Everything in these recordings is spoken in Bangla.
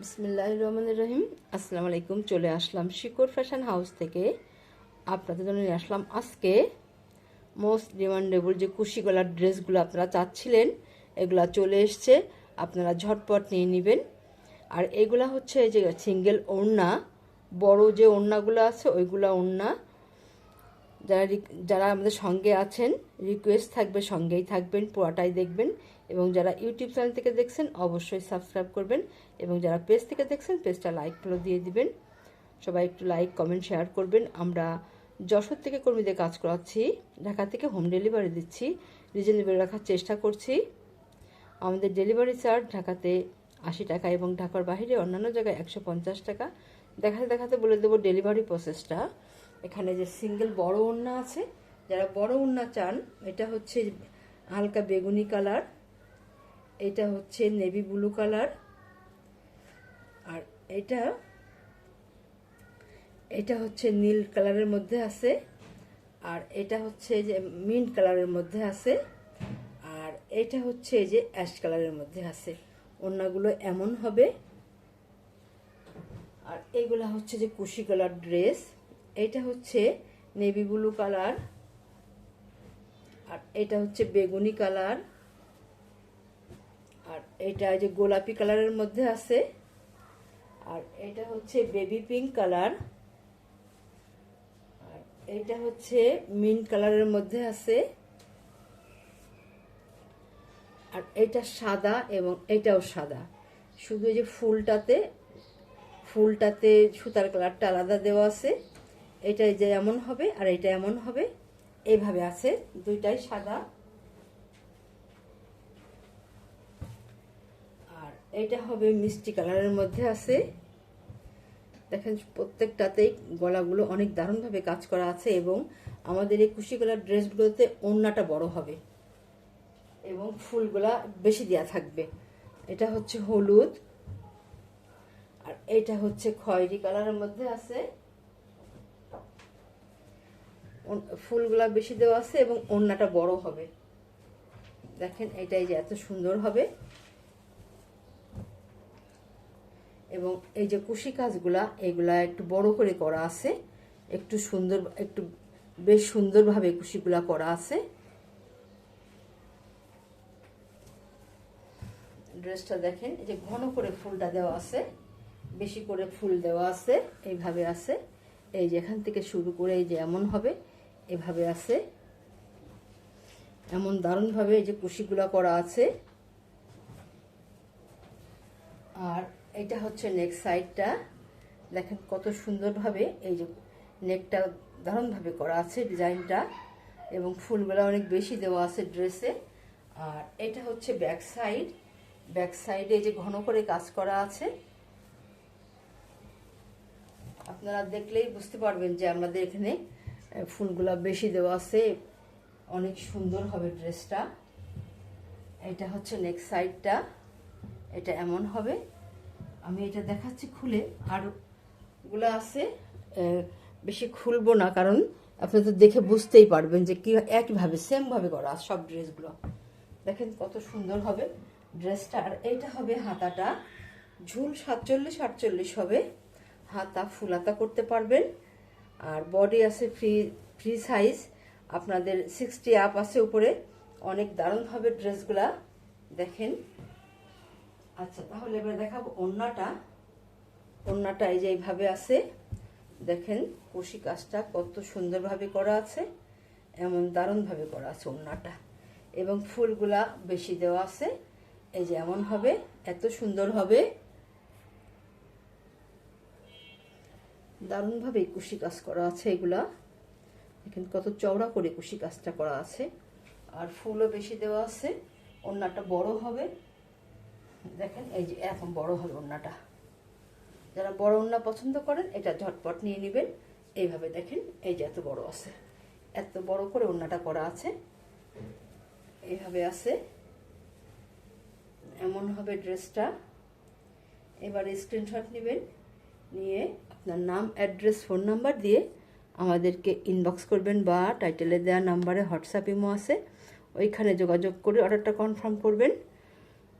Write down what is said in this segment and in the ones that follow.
বিসমিল্লাহ রহমান রহিম আসসালামু আলাইকুম চলে আসলাম শিকর ফ্যাশন হাউস থেকে। আপনাদের জন্য নিয়ে আসলাম আজকে মোস্ট ডিমান্ডেবল যে কুশি গলার ড্রেসগুলো আপনারা চাচ্ছিলেন, এগুলা চলে এসছে, আপনারা ঝটপট নিয়ে নেবেন। আর এগুলা হচ্ছে যে সিঙ্গেল ওড়না, বড় যে ওড়নাগুলো আছে, ওইগুলা ওড়না। যারা যারা আমাদের সঙ্গে আছেন রিকোয়েস্ট থাকবে, সঙ্গেই থাকবেন, পুরাটাই দেখবেন। এবং যারা ইউটিউব চ্যানেল থেকে দেখছেন, অবশ্যই সাবস্ক্রাইব করবেন। এবং যারা পেজ থেকে দেখছেন পেজটা লাইক ফলো দিয়ে দিবেন। সবাই একটু লাইক কমেন্ট শেয়ার করবেন। আমরা যশোর থেকে কর্মীদের কাজ করাচ্ছি। ঢাকা থেকে হোম ডেলিভারি দিচ্ছি। রিজনেবল রাখার চেষ্টা করছি। আমাদের ডেলিভারি চার্জ ঢাকাতে আশি টাকা এবং ঢাকার বাইরে অন্যান্য জায়গায় একশো পঞ্চাশ টাকা। দেখাতে দেখাতে বলে দেবো ডেলিভারি প্রসেসটা এখানে যে সিঙ্গেল বড় ওড়না আছে, যারা বড় ওড়না চান, এটা হচ্ছে হালকা বেগুনি কালার, এটা হচ্ছে নেভি ব্লু কালার, আর এটা এটা হচ্ছে নীল কালারের মধ্যে আছে, আর এটা হচ্ছে যে মিন্ট কালারের মধ্যে আছে, আর এটা হচ্ছে যে অ্যাশ কালারের মধ্যে আছে। ওড়নাগুলো এমন হবে। আর এইগুলা হচ্ছে যে কুশি কালার ড্রেস। এটা হচ্ছে নেভি ব্লু কালার, আর এটা হচ্ছে বেগুনি কালার, আর এটা যে গোলাপি কালারের মধ্যে আছে, আর এটা হচ্ছে বেবি পিঙ্ক কালার, আর এটা হচ্ছে মিন্ট কালারের মধ্যে আছে, আর এটা সাদা এবং এটাও সাদা। শুধু যে ফুলটাতে ফুলটাতে সুতার কালারটা আলাদা দেওয়া আছে। এটা যে এমন হবে আর এটা এমন হবে এইভাবে আছে, দুইটাই সাদা। আর এটা হবে মিষ্টি কালারের মধ্যে আছে। দেখেন, প্রত্যেকটাতেই গলাগুলো অনেক দারুণভাবে কাজ করা আছে এবং আমাদের এই কুশি গলার ড্রেসগুলোতে ওড়নাটা বড় হবে এবং ফুলগুলা বেশি দেওয়া থাকবে। এটা হচ্ছে হলুদ। আর এটা হচ্ছে খয়েরি কালারের মধ্যে আছে। ফুলগুলা বেশি দেওয়া আছে এবং ওড়নাটা বড় হবে। দেখেন এটাই যে এত সুন্দর হবে। এবং এই যে কুশি কাজগুলা, এগুলা একটু বড় করে করা আছে। একটু সুন্দর, একটু বেশ সুন্দরভাবে কুশিগুলা করা আছে। ড্রেসটা দেখেন, এই যে ঘন করে ফুলটা দেওয়া আছে। বেশি করে ফুল দেওয়া আছে, এইভাবে আছে। এই যে এখান থেকে শুরু করে এই যে এমন হবে। এভাবে আছে। এমন দারুণভাবে এই যে কুশিগুলা করা আছে। আর এটা হচ্ছে নেক সাইডটা দেখেন কত সুন্দরভাবে এই যে নেকটা দারুণভাবে করা আছে ডিজাইনটা। এবং ফুলগুলা অনেক বেশি দেওয়া আছে ড্রেসে। আর এটা হচ্ছে ব্যাক সাইড ব্যাক সাইডে যে ঘন করে কাজ করা আছে। আপনারা দেখলেই বুঝতে পারবেন যে আমাদের এখানে ফুলগুলা বেশি দেওয়া আছে। অনেক সুন্দর হবে ড্রেসটা। এটা হচ্ছে নেক্সট সাইডটা এটা এমন হবে। আমি এটা দেখাচ্ছি খুলে। আরগুলো আছে। বেশি খুলবো না, কারণ আপনি তো দেখে বুঝতেই পারবেন যে কি, একইভাবে সেমভাবে করা সব ড্রেসগুলো। দেখেন কত সুন্দর হবে ড্রেসটা। আর এইটা হবে হাতাটা। ঝুল সাতচল্লিশ আটচল্লিশ হবে। হাতা ফুলাতা করতে পারবেন। আর বডি আছে ফ্রি ফ্রি সাইজ আপনাদের সিক্সটি আপ আছে উপরে। অনেক দারুণ হবে ড্রেসগুলা দেখেন। আচ্ছা তাহলে এবার দেখাবো ওড়নাটা। ওড়নাটা এই যে এইভাবে আছে। দেখেন কুশি কাজটা কত সুন্দরভাবে করা আছে। এমন দারুণভাবে করা আছে ওড়নাটা। এবং ফুলগুলা বেশি দেওয়া আছে। এই যে এমন হবে, এত সুন্দর হবে। দারুণভাবে কুশি কাজ করা আছে এগুলা। দেখেন কত চওড়া করে কুশি কাজটা করা আছে। আর ফুলও বেশি দেওয়া আছে। ওড়নাটা বড় হবে। দেখেন, এই যে এরকম বড় হবে ওড়নাটা। যারা বড় ওড়না পছন্দ করেন, এটা ঝটপট নিয়ে নেবেন। এইভাবে দেখেন, এই যে এত বড় আছে। এত বড় করে ওড়নাটা করা আছে। এইভাবে আছে। এমন হবে ড্রেসটা। এবার স্ক্রিনশট নেবেন। নিয়ে আপনার নাম অ্যাড্রেস ফোন নাম্বার দিয়ে আমাদেরকে ইনবক্স করবেন বা টাইটেলে দেওয়া নাম্বারে হোয়াটসঅ্যাপ ইমো আছে। ওইখানে যোগাযোগ করে অর্ডারটা কনফার্ম করবেন।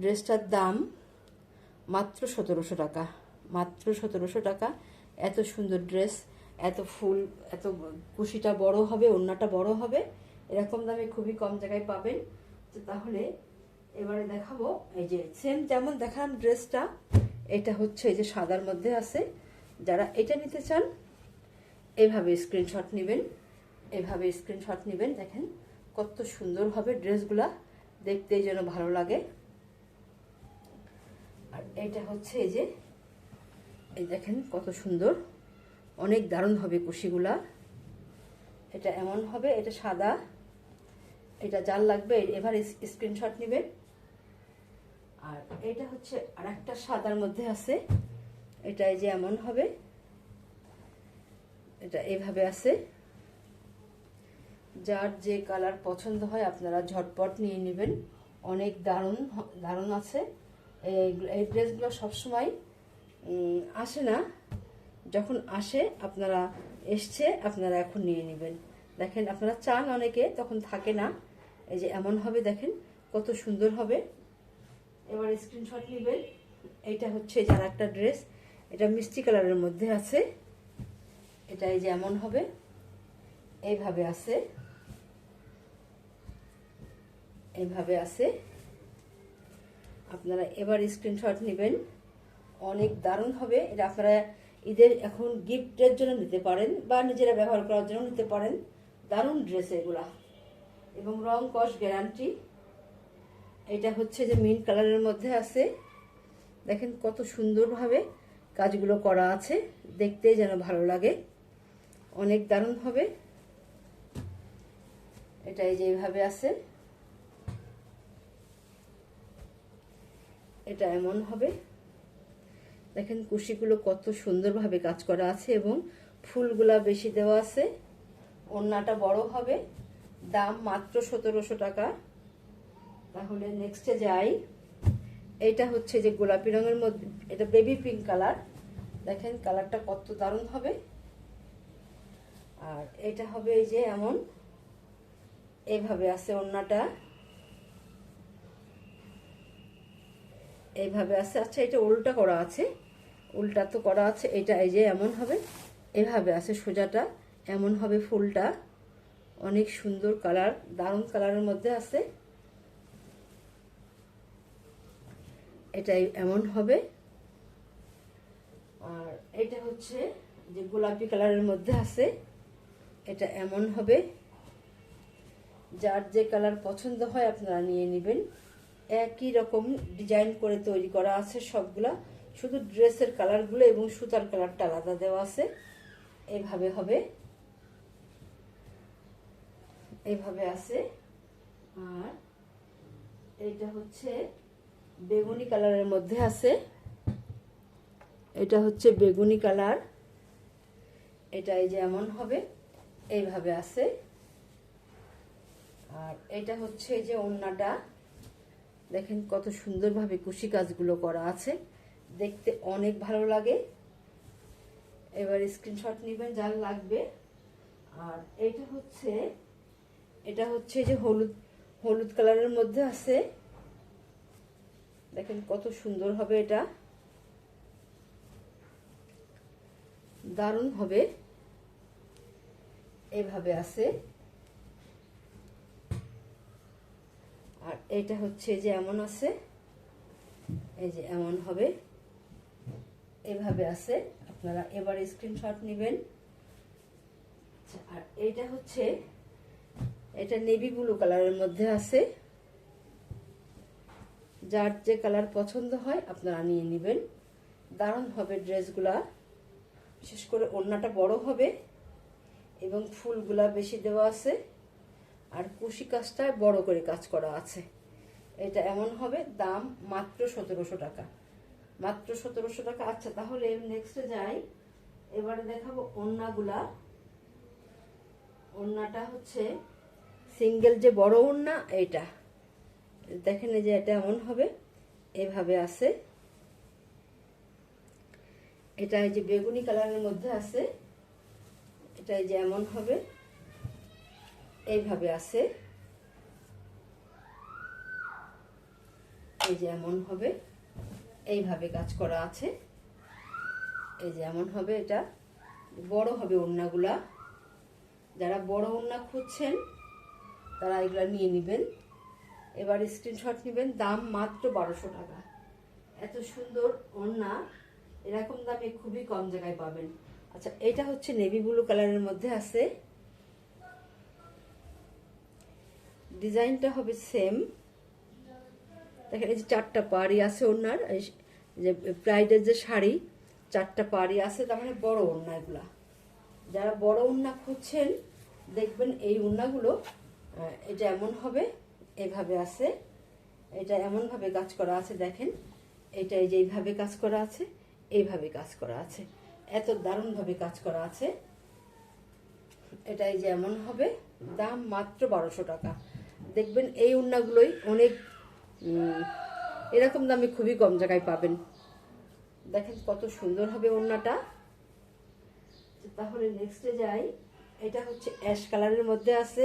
ড্রেসটার দাম মাত্র সতেরোশো টাকা। মাত্র সতেরোশো টাকা। এত সুন্দর ড্রেস এত ফুল, এত কুশিটা বড় হবে, ওড়নাটা বড় হবে। এরকম দামে খুবই কম জায়গায় পাবেন। তো তাহলে এবারে দেখাবো। এই যে সেম যেমন দেখালাম ড্রেসটা এটা হচ্ছে এই যে সাদার মধ্যে আছে। যারা এটা নিতে চান, এভাবে স্ক্রিনশট নেবেন, এভাবে স্ক্রিনশট নেবেন। দেখেন কত সুন্দর হবে ড্রেসগুলা, দেখতেই যেন ভালো লাগে। আর এটা হচ্ছে এই যে, এই দেখেন কত সুন্দর, অনেক দারুণ হবে কুশিগুলা। এটা এমন হবে, এটা সাদা, এটা যার লাগবে, এবার স্ক্রিনশট নেবেন। আর এটা হচ্ছে আর একটা সাদার মধ্যে আছে। এটা এই যে এমন হবে, এটা এভাবে আছে। যার যে কালার পছন্দ হয় আপনারা ঝটপট নিয়ে নেবেন। অনেক দারুণ দারুণ আছে। এই ড্রেসগুলো সবসময় আসে না। যখন আসে, আপনারা এসছে, আপনারা এখন নিয়ে নেবেন। দেখেন, আপনারা চান অনেকে, তখন থাকে না। এই যে এমন হবে, দেখেন, কত সুন্দর হবে। এবার স্ক্রিনশট নেবেন। এইটা হচ্ছে যার একটা ড্রেস এটা মিষ্টি কালারের মধ্যে আছে। এটা এই যে এমন হবে। এইভাবে আছে। এইভাবে আছে। আপনারা এবার স্ক্রিনশট নেবেন। অনেক দারুণ হবে। এটা আপনারা ঈদের এখন গিফটের জন্য নিতে পারেন বা নিজেরা ব্যবহার করার জন্য নিতে পারেন। দারুণ ড্রেস এগুলা। এবং রং কস গ্যারান্টি এটা হচ্ছে যে মিন কালারের মধ্যে আছে। দেখেন কত সুন্দরভাবে কাজগুলো করা আছে, দেখতে যেন ভালো লাগে। অনেক দারুণ হবে। এটাই এই যে এইভাবে আছে। এটা এমন হবে। দেখেন কুশিগুলো কত সুন্দরভাবে কাজ করা আছে এবং ফুলগুলা বেশি দেওয়া আছে। ওড়নাটা বড় হবে। দাম মাত্র সতেরোশো টাকা। তাহলে নেক্সটে যাই। এইটা হচ্ছে যে গোলাপি রঙের মধ্যে, এটা বেবি পিঙ্ক কালার দেখেন কালারটা কত দারুণ হবে। আর এটা হবে এই যে এমন। এইভাবে আছে ওড়নাটা। এইভাবে আছে। আচ্ছা এটা উল্টা করা আছে। উল্টা তো করা আছে। এটা এই যে এমন হবে। এভাবে আছে সোজাটা। এমন হবে ফুলটা। অনেক সুন্দর কালার দারুণ কালারের মধ্যে আছে। এটাই এমন হবে। আর এটা হচ্ছে যে গোলাপি কালারের মধ্যে আছে, এটা এমন হবে। যার যে কালার পছন্দ হয় আপনারা নিয়ে নেবেন। একই রকম ডিজাইন করে তৈরি করা আছে সবগুলা। শুধু ড্রেসের কালারগুলো এবং সুতার কালারটা আলাদা দেওয়া আছে। এভাবে হবে। এভাবে আছে। আর এটা হচ্ছে বেগুনি কালারের মধ্যে আছে। এটা হচ্ছে বেগুনি কালার। এটা এই যে এমন হবে, এইভাবে আছে। আর এটা হচ্ছে এই যে ওন্নাটা। দেখেন কত সুন্দরভাবে কুশি কাজগুলো করা আছে। দেখতে অনেক ভালো লাগে। এবার স্ক্রিনশট নেবেন যার লাগবে। আর এটা হচ্ছে এটা হচ্ছে যে হলুদ হলুদ কালারের মধ্যে আছে। দেখেন কত সুন্দর হবে এটা। দারুণ হবে। এভাবে আছে। আর এটা হচ্ছে যে এমন আছে। এই যে এমন হবে। এভাবে আছে। আপনারা এবার স্ক্রিনশট নেবেন। আর এইটা হচ্ছে, এটা নেভি ব্লু কালারের মধ্যে আছে। যার যে কালার পছন্দ হয় আপনারা নিয়ে নেবেন। দারুণ হবে ড্রেসগুলা। বিশেষ করে ওড়নাটা বড় হবে এবং ফুলগুলা বেশি দেওয়া আছে। আর কুশি কাজটায় বড় করে কাজ করা আছে। এটা এমন হবে, দাম মাত্র সতেরোশো টাকা। মাত্র সতেরোশো টাকা। আচ্ছা তাহলে নেক্সটে যাই। এবারে দেখাবো ওড়নাগুলা। ওড়নাটা হচ্ছে সিঙ্গেল যে বড় ওড়না, এইটা। দেখেন যে এটা এমন হবে, এভাবে আছে। এটা এই যে বেগুনি কালারের মধ্যে আছে, এটা এই যে এমন হবে, এইভাবে আছে। এই যে এমন হবে, এইভাবে কাজ করা আছে। এই যে এমন হবে এটা, বড় হবে ওড়নাগুলা। যারা বড় ওড়না খুঁজছেন, তারা এগুলা নিয়ে নেবেন। এবার স্ক্রিনশট নেবেন, দাম মাত্র বারোশো টাকা। এত সুন্দর ওড়না, এরকম দামে খুবই কম জায়গায় পাবেন। আচ্ছা এটা হচ্ছে নেভি ব্লু কালারের মধ্যে আছে। ডিজাইনটা হবে সেম দেখেন, এই যে চারটা পাড়ি আছে ওনার এই যে ব্রাইডের যে শাড়ি, চারটা পাড়ি আছে, তার মানে বড় ওড়না এগুলা। যারা বড় ওড়না খুঁজছেন, দেখবেন এই ওড়নাগুলো এটা এমন হবে। এভাবে আছে। এটা এমনভাবে কাজ করা আছে, দেখেন। এটা এই যে এইভাবে কাজ করা আছে, এইভাবে কাজ করা আছে। এত দারুণভাবে কাজ করা আছে। এটা এই যে এমন হবে, দাম মাত্র বারোশো টাকা। দেখবেন এই উন্নাগুলোই অনেক এরকম দামে খুবই কম জায়গায় পাবেন। দেখেন কত সুন্দর হবে ওড়নাটা তাহলে নেক্সটে যাই। এটা হচ্ছে অ্যাশ কালারের মধ্যে আছে।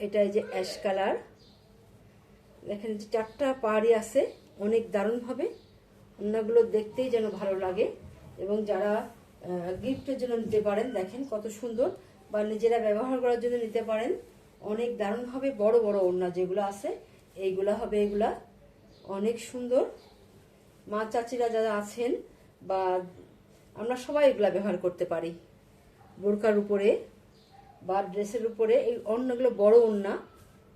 এটা এই যে অ্যাশ কালার দেখেন যে চারটা পাড়ি আছে, অনেক দারুণভাবে। হবে ওড়নাগুলো দেখতেই যেন ভালো লাগে। এবং যারা গিফটের জন্য নিতে পারেন, দেখেন কত সুন্দর। বা নিজেরা ব্যবহার করার জন্য নিতে পারেন। অনেক দারুণভাবে বড় বড় ওড়না যেগুলো আছে, এইগুলা হবে এগুলা। অনেক সুন্দর। মা চাচিরা যারা আছেন বা আমরা সবাই এগুলা ব্যবহার করতে পারি। বোরকার উপরে। বা ড্রেসের উপরে এই অন্যগুলো বড় ওড়না,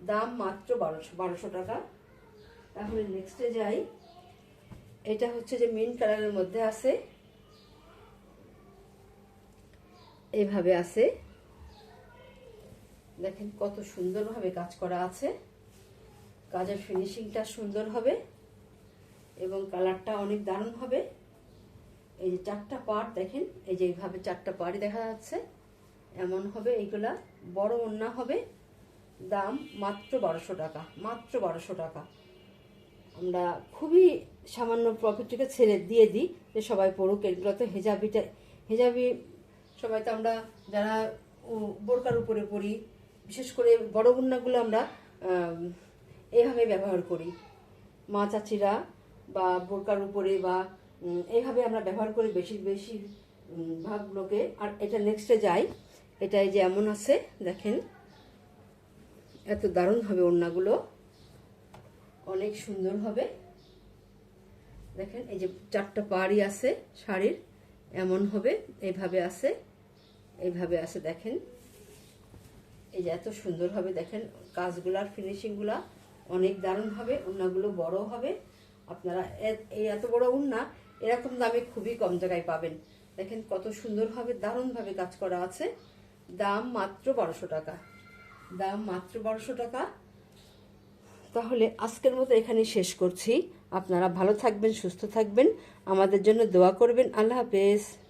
দাম মাত্র বারোশো বারোশো টাকা। তাহলে নেক্সটে যাই। এটা হচ্ছে যে মেন কালারের মধ্যে আছে। এইভাবে আছে। দেখেন কত সুন্দরভাবে কাজ করা আছে। কাজের ফিনিশিংটা সুন্দর হবে এবং কালারটা অনেক দারুণ হবে। এই যে চারটা পার্ট দেখেন, এই যে এইভাবে চারটা পার্টই দেখা যাচ্ছে। এমন হবে, এইগুলা বড় ওন্না হবে, দাম মাত্র বারোশো টাকা, মাত্র বারোশো টাকা। আমরা খুবই সামান্য প্রফিটটিকে ছেড়ে দিয়ে দিই যে সবাই পড়ুক এগুলো তো হেজাবিটা, হেজাবি সবাই তো আমরা যারা বোরকার উপরে পড়ি, বিশেষ করে বড় গুন্নাগুলো আমরা এইভাবে ব্যবহার করি। মা চাচিরা বা বোরকার উপরে বা এইভাবে আমরা ব্যবহার করি বেশি বেশি ভাগ লোকে আর এটা নেক্সটে যাই। এটা এই যে এমন আছে, দেখেন। এত দারুণ হবে ওড়নাগুলো। অনেক সুন্দর হবে। দেখেন, এই যে চারটা পাড়ি আছে শাড়ির, এমন হবে এইভাবে আছে এইভাবে আছে, দেখেন। এই যে এত সুন্দর হবে, দেখেন, কাজগুলার ফিনিশিংগুলা অনেক দারুণ হবে উন্নাগুলো বড় হবে। আপনারা এই এত বড় উন্না এরকম দামে খুবই কম জায়গায় পাবেন। দেখেন, কত সুন্দরভাবে দারুণভাবে কাজ করা আছে। দাম মাত্র বারোশো টাকা। দাম মাত্র বারোশো টাকা। তাহলে আজকের মতো এখানে শেষ করছি। আপনারা ভালো থাকবেন, সুস্থ থাকবেন। আমাদের জন্য দোয়া করবেন। আল্লাহ হাফেজ।